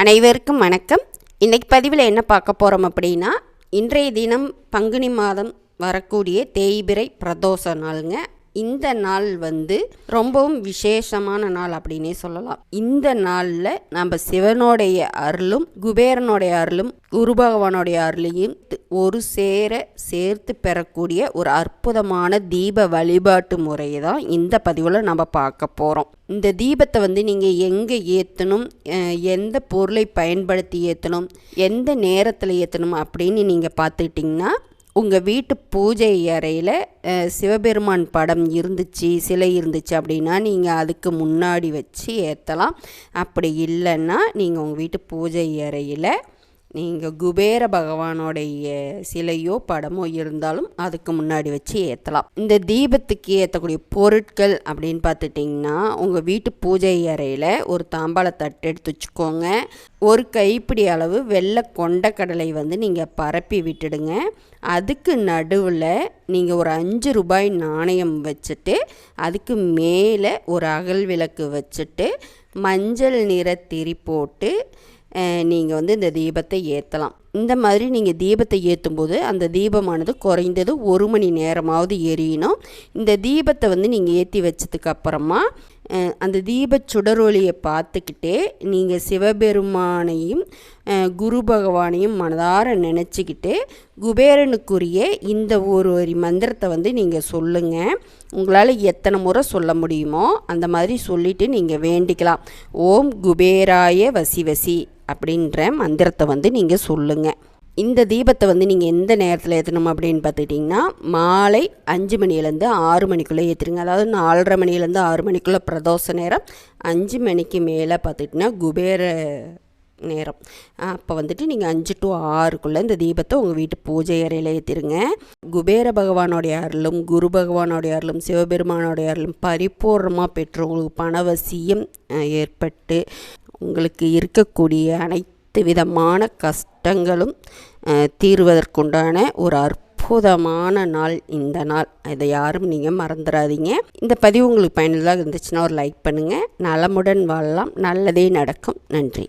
அனைவருக்கும் வணக்கம். இன்றைக்கு பதிவில் என்ன பார்க்க போகிறோம் அப்படின்னா இன்றைய தினம் பங்குனி மாதம் வரக்கூடிய தேய்பிறை பிரதோஷ நாளுங்க. இந்த நாள் வந்து ரொம்பவும் விசேஷமான நாள் அப்படின்னே சொல்லலாம். இந்த நாளில் நம்ம சிவனுடைய அருளும் குபேரனுடைய அருளும் குரு பகவானுடைய அருளையும் ஒரு சேர சேர்த்து பெறக்கூடிய ஒரு அற்புதமான தீப வழிபாட்டு முறையை தான் இந்த பதிவில் நம்ம பார்க்க போகிறோம் இந்த தீபத்தை வந்து நீங்கள் எங்கே ஏற்றணும் எந்த பொருளை பயன்படுத்தி ஏற்றணும் எந்த நேரத்தில் ஏற்றணும் அப்படின்னு நீங்கள் பார்த்துக்கிட்டிங்கன்னா உங்கள் வீட்டு பூஜை அறையில் சிவபெருமான் படம் இருந்துச்சு சிலை இருந்துச்சு அப்படின்னா நீங்கள் அதுக்கு முன்னாடி வச்சு ஏற்றலாம் அப்படி இல்லைன்னா நீங்கள் உங்கள் வீட்டு பூஜை அறையில் நீங்கள் குபேர பகவானுடைய சிலையோ படமோ இருந்தாலும் அதுக்கு முன்னாடி வச்சு ஏற்றலாம் இந்த தீபத்துக்கு ஏற்றக்கூடிய பொருட்கள் அப்படின்னு பார்த்துட்டிங்கன்னா உங்கள் வீட்டு பூஜை அறையில் ஒரு தாம்பாள தட்டு எடுத்து வச்சுக்கோங்க. ஒரு கைப்பிடி அளவு வெள்ளை கொண்ட கடலை வந்து நீங்கள் பரப்பி விட்டுடுங்க. அதுக்கு நடுவில் நீங்கள் ஒரு அஞ்சு ரூபாய் நாணயம் வச்சுட்டு அதுக்கு மேலே ஒரு அகல் விளக்கு வச்சுட்டு மஞ்சள் நிற திரி போட்டு நீங்கள் வந்து இந்த தீபத்தை ஏற்றலாம் இந்த மாதிரி நீங்கள் தீபத்தை ஏற்றும்போது அந்த தீபமானது குறைந்தது ஒரு மணி நேரமாவது எரியணும். இந்த தீபத்தை வந்து நீங்கள் ஏற்றி வச்சதுக்கப்புறமா அந்த தீப சுடரொளியை பார்த்துக்கிட்டே நீங்கள் சிவபெருமானையும் குரு பகவானையும் மனதார நினச்சிக்கிட்டு குபேரனுக்குரிய இந்த ஒரு வரி மந்திரத்தை வந்து நீங்கள் சொல்லுங்கள் உங்களால் எத்தனை முறை சொல்ல முடியுமோ அந்த மாதிரி சொல்லிவிட்டு நீங்கள் வேண்டிக்கலாம். ஓம் குபேராய வசி வசி அப்படின்ற மந்திரத்தை வந்து நீங்கள் சொல்லுங்கள் இந்த தீபத்தை வந்து நீங்கள் எந்த நேரத்தில் ஏற்றணும் அப்படின்னு பார்த்துக்கிட்டிங்கன்னா மாலை அஞ்சு மணிலேருந்து ஆறு மணிக்குள்ளே ஏற்றுருங்க அதாவது நாலரை மணிலேருந்து ஆறு மணிக்குள்ளே பிரதோஷ நேரம். அஞ்சு மணிக்கு மேலே பார்த்துக்கிட்டிங்கன்னா குபேர நேரம். அப்போ வந்துட்டு நீங்கள் அஞ்சு டு ஆறுக்குள்ளே இந்த தீபத்தை உங்கள் வீட்டு பூஜை அறையில் ஏற்றிருங்க குபேர பகவானுடைய அருளும் குரு பகவானுடைய அருளும் சிவபெருமானுடைய அருளும் பரிபூர்ணமாக பெற்று உங்களுக்கு பணவசியம் ஏற்பட்டு உங்களுக்கு இருக்கக்கூடிய அனைத்து விதமான கஷ்டங்களும் தீர்வதற்குண்டான ஒரு அற்புதமான நாள் இந்த நாள். இதை யாரும் நீங்கள் மறந்துடாதீங்க இந்த பதிவு உங்களுக்கு பயனுள்ளதாக இருந்துச்சுன்னா ஒரு லைக் பண்ணுங்கள் நலமுடன் வாழலாம். நல்லதே நடக்கும். நன்றி.